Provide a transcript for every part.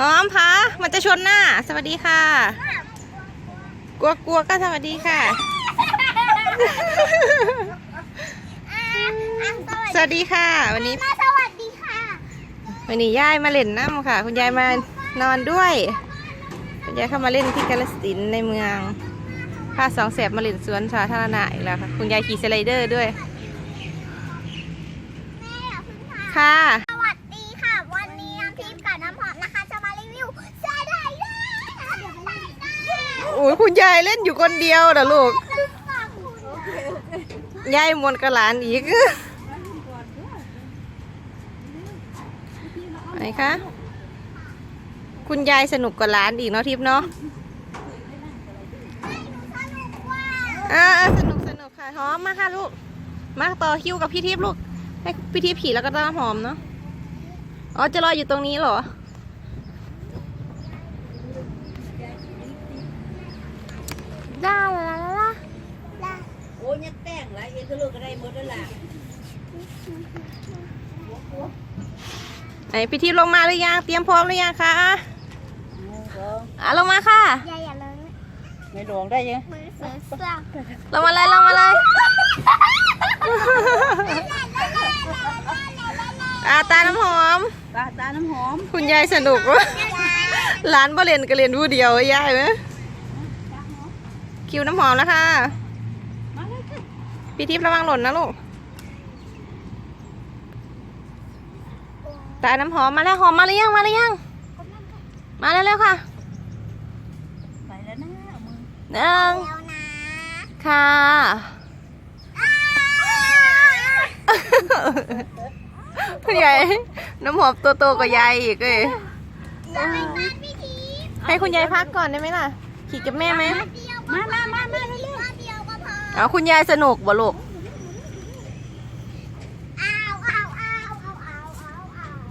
วัสดีค่ะ กลัวกลัวก็สวัสดีค่ะ สวัสดีค่ะ วันนี้ มาสวัสดีค่ะ วันนี้ยายมาเล่นน้ำค่ะ คุณยายมานอนด้วย คุณยายเข้ามาเล่นที่กาลสินธุ์ในเมืองพาสองแสบมาเล่นสวนสาธารณะอีกแล้วค่ะ คุณยายขี่สไลเดอร์ด้วยแม่อย่าเพึ่งค่ะ ค่ะ สวัสดีค่ะ วันนี้น้ำทิพย์กับน้ำหอมนะคะ จะมารีวิวสไลเดอร์สไลเดอร์ โอ้ย คุณยายเล่นอยู่คนเดียวเหรอลูก ยายมวนกระหลานอีกไหนคะ คุณยายสนุกกว่าหลานอีกเนาะทิพย์เนาะอ่าสนุกสนุกค่ะหอมมาค่ะลูก มาต่อคิวกับพี่ทิพย์ลูก ให้พี่ทิพย์ขี่แล้วก็ต้องหอมเนาะ อ๋อจะรออยู่ตรงนี้เหรอ ได้แล้วล่ะได้ โอ้ยยัดแป้งหลายเอ็นทะลุก็ได้หมดแล้วล่ะไหนพี่ทิพย์ลงมาหรือยัง เตรียมพร้อมหรือยังคะหนึ่งสองอะลงมาค่ะ ยายอย่าเลยไม่หลวงได้ยังมือเสือเสือลงมาเลยลงมาเลยอาตาน้ำหอม ตาตาน้ำหอม คุณยายสนุกวะร้านบ่เรียนก็เรียนผู้เดียวยายไหมคิวน้ำหอมแล้วค่ะมาเลยค่ะ พี่ทิพย์ระวังหล่นนะลูกตาน้ำหอมมาแล้วหอมมาหรือยังมาหรือยังมาแล้วเร็วๆค่ะไปแล้วนะเอามือหนึ่งแล้วนะค่ะคุณยายน้ำหอมตัวโตกว่ายายอีกเลยจะไปบ้านพี่ทิพย์ให้คุณยายพักก่อนได้ไหมล่ะ ขี่กับแม่ไหมเดียวมามามามาเร็ว เดียวก็พอเอาคุณยายสนุกบ่ลูกอ้าวอ้าวอ้าวอ้าวอ้าวอ้าวอ้าว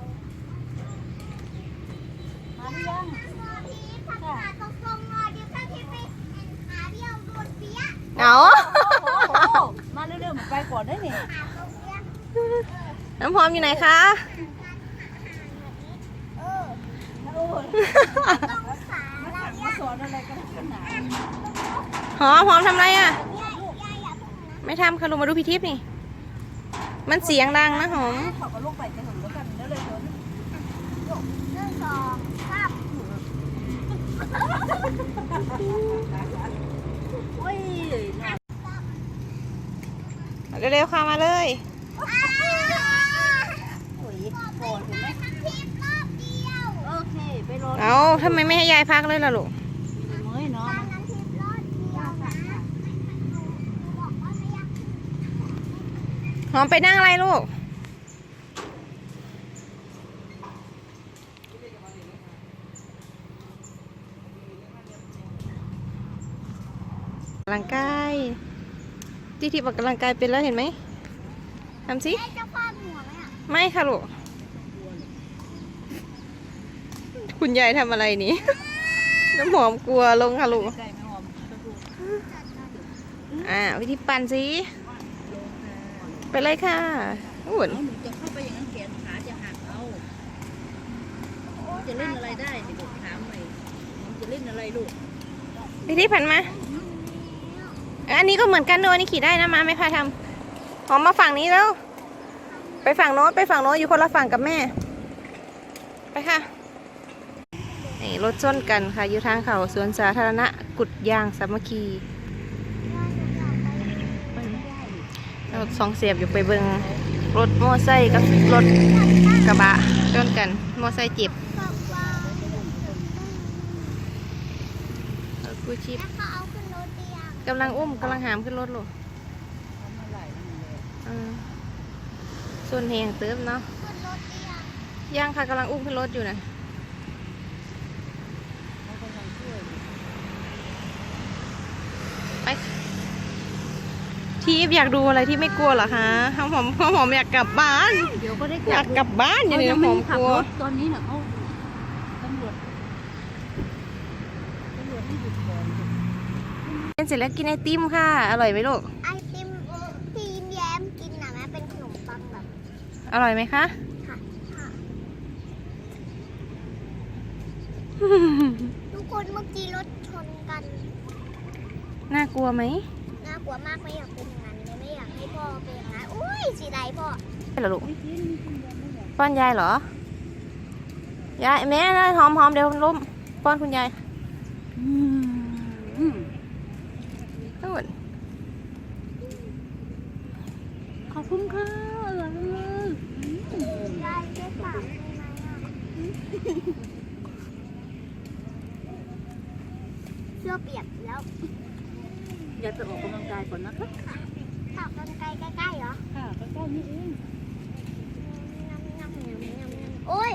มาหรือยังาตรงๆหน่อยเดี๋ยวถ้าพี่ไปขาเดียวโดนเปียะเอาโอ้โหมาเร็วๆไปก่อนได้นี่ขาตรงเปียะน้ำหอมอยู่ไหนคะเออโอ้ยต้องขาอะไรมาสอนอะไรกันขนาดนี้อมหอมทำอะไรอะ ไม่ทำค่ะลงมาดูพี่ทิพย์นี่ มันเสียงดังนะหอมเขาก็ลูกไปจะถึงแล้วกันแล้วเลยเถอะหนึ่งสองสามโอ้ยน่าเร็วๆค่ะมาเลยอ้าวโอ้ยโกรธเห็นไหมทิพย์รอบเดียวโอเคไปรอเอาทำไมไม่ให้ยายพักเลยล่ะลูก เมื่อยเนาะ ตอนนั้นทิพย์รอบเดียวนะบอกว่าไม่อยาก ห อมไปนั่งอะไรลูก กำลังกายที่ทิพย์ออกกำลังกายเป็นแล้วเห็นไหมทำสิเอ๊ะจะพาดหัวไหมอะ ไม่ค่ะลูก คุณยายทำอะไรนี่น้ำหอมกลัวลงค่ะลูกไก่ไม่หอมตะกูอ่า วิธีปั่นสิ ไปเลยค่ะอุ่นเอาหนูจะเข้าไปอย่างนั้นแขนขาจะหักเอาจะเล่นอะไรได้เดี๋ยวถามหน่อยหนูจะเล่นอะไรลูกวิธีผ่านมาอันนี้ก็เหมือนกันด้วยอันนี้ขี่ได้นะมาไม่พาทำหอมมาฝั่งนี้แล้ว ไปฝั่งโน้นไปฝั่งโน้นอยู่คนละฝั่งกับแม่ ไปค่ะนี่รถชนกันค่ะอยู่ทางเขาสวนสาธารณะกุดยางสามัคคี รถสองเสียบอยู่ไปเบิงรถมอไซค์กับรถกระบะชนกันมอไซค์เจ็บกูชีพแล้วเขาเอาขึ้นรถเดียวกำลังอุ้มกำลังหามขึ้นรถลูกเลยส่วนแหงเติมเนาะยวย่างค่ะกำลังอุ้มขึ้นรถอยู่นะ เขากำลังช่วย ไป ทีฟอยากดูอะไรที่ไม่กลัวเหรอคะข้าวหอมข้าวหอมอยากกลับบ้าน เดี๋ยวก็ได้อยากกลับบ้านอย่างนี้เขาน้ำหอมไม่ขักบลัวรถตอนนี้น่ะเขาตำรวจตำรวจให้หยุดก่อนเป็นเสร็จแล้วกินไอติมค่ะ อร่อยไหมลูก ไอติมที่ยิ้มแย้มกินนะแม่เป็นขนมปังแบบ อร่อยไหมคะค่ะค่ะลูกคนเมื่อกี้รถชนกัน น่ากลัวไหม น่ากลัวมากไม่อยากเป็น นั้นอุ้ยสีใดพ่อใช่เหรอลูกป้อนยายเหรอยายแม่นะหอมหอมเดี๋ยวล้มป้อนคุณยายอืมนู่นขอบคุณค่ะอร่อยจังเลยได้ได้ปากได้ไหมอะเสื้อเปียกแล้วอยากจะออกกำลังกายก่อนนะคะ ขับกันไกลใกล้ๆเหรอค่ะใกล้ๆนี่เอง โอ้ย